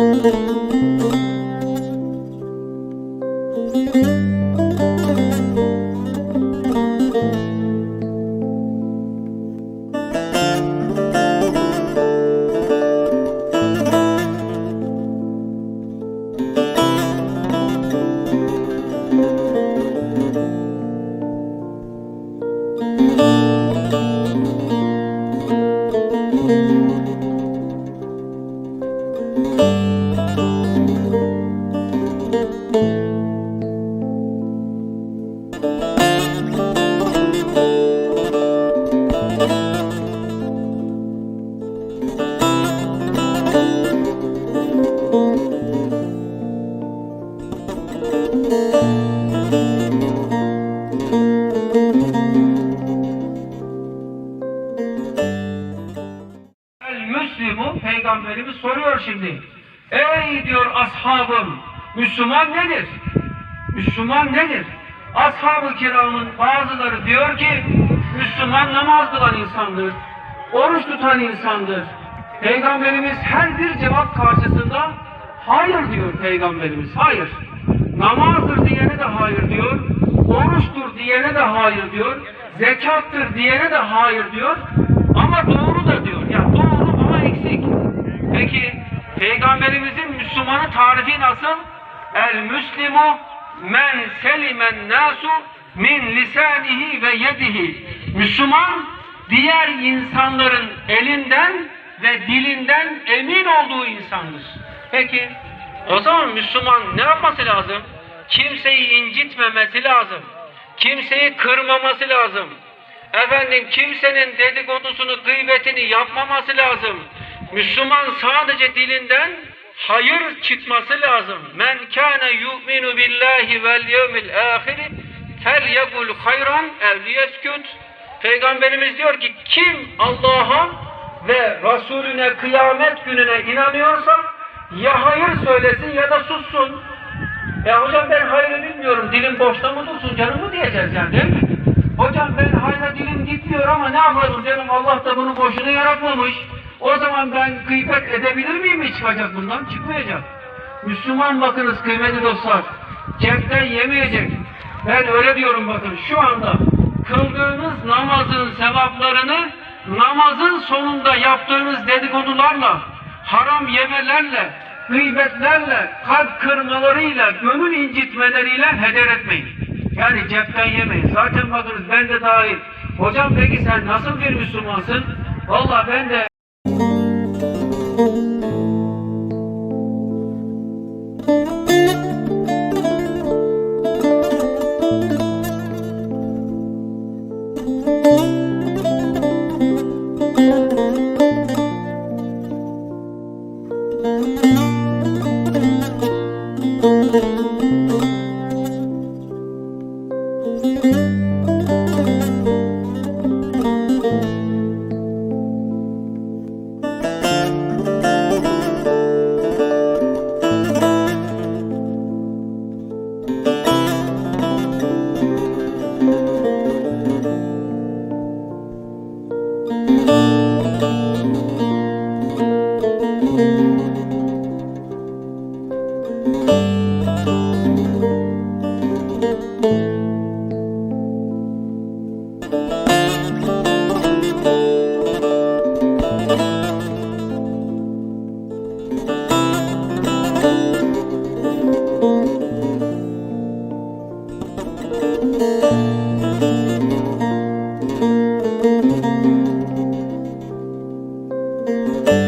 El peygamberimiz soruyor şimdi. Ey diyor ashabım Müslüman nedir? Müslüman nedir? Ashab-ı kiramın bazıları diyor ki Müslüman namaz kılan insandır. Oruç tutan insandır. Peygamberimiz her bir cevap karşısında hayır diyor peygamberimiz. Hayır. Namazdır diyene de hayır diyor. Oruçtur diyene de hayır diyor. Zekattır diyene de hayır diyor. Ama doğru da Peki Peygamberimizin Müslümanı tarifi nasıl? El Müslimu men selimen nasu min lisanihi ve yedihi. Müslüman diğer insanların elinden ve dilinden emin olduğu insandır. Peki o zaman Müslüman ne yapması lazım? Kimseyi incitmemesi lazım. Kimseyi kırmaması lazım. Efendim kimsenin dedikodusunu, gıybetini yapmaması lazım. Müslüman sadece dilinden hayır çıkması lazım. Men kana yu'minu billahi vel yevmil ahiri fel yekul hayran ev liyeskut. Peygamberimiz diyor ki kim Allah'a ve Resulüne kıyamet gününe inanıyorsa ya hayır söylesin ya da sussun. Ya hocam ben hayrı bilmiyorum. Dilim boşta mı dursun canım mı diyeceğiz yani değil mi? Hocam ben hayra dilim gitmiyor ama ne yapalım canım Allah da bunu boşuna yaratmamış. O zaman ben gıybet edebilir miyim mi çıkacak bundan? Çıkmayacak. Müslüman bakınız kıymetli dostlar. Cepten yemeyecek. Ben öyle diyorum bakın şu anda kıldığınız namazın sevaplarını namazın sonunda yaptığınız dedikodularla, haram yemelerle, gıybetlerle, kalp kırmalarıyla, gönül incitmeleriyle heder etmeyin. Yani cepten yemeyin. Zaten bakınız ben de dahil. Hocam peki sen nasıl bir Müslümansın? Valla ben de Música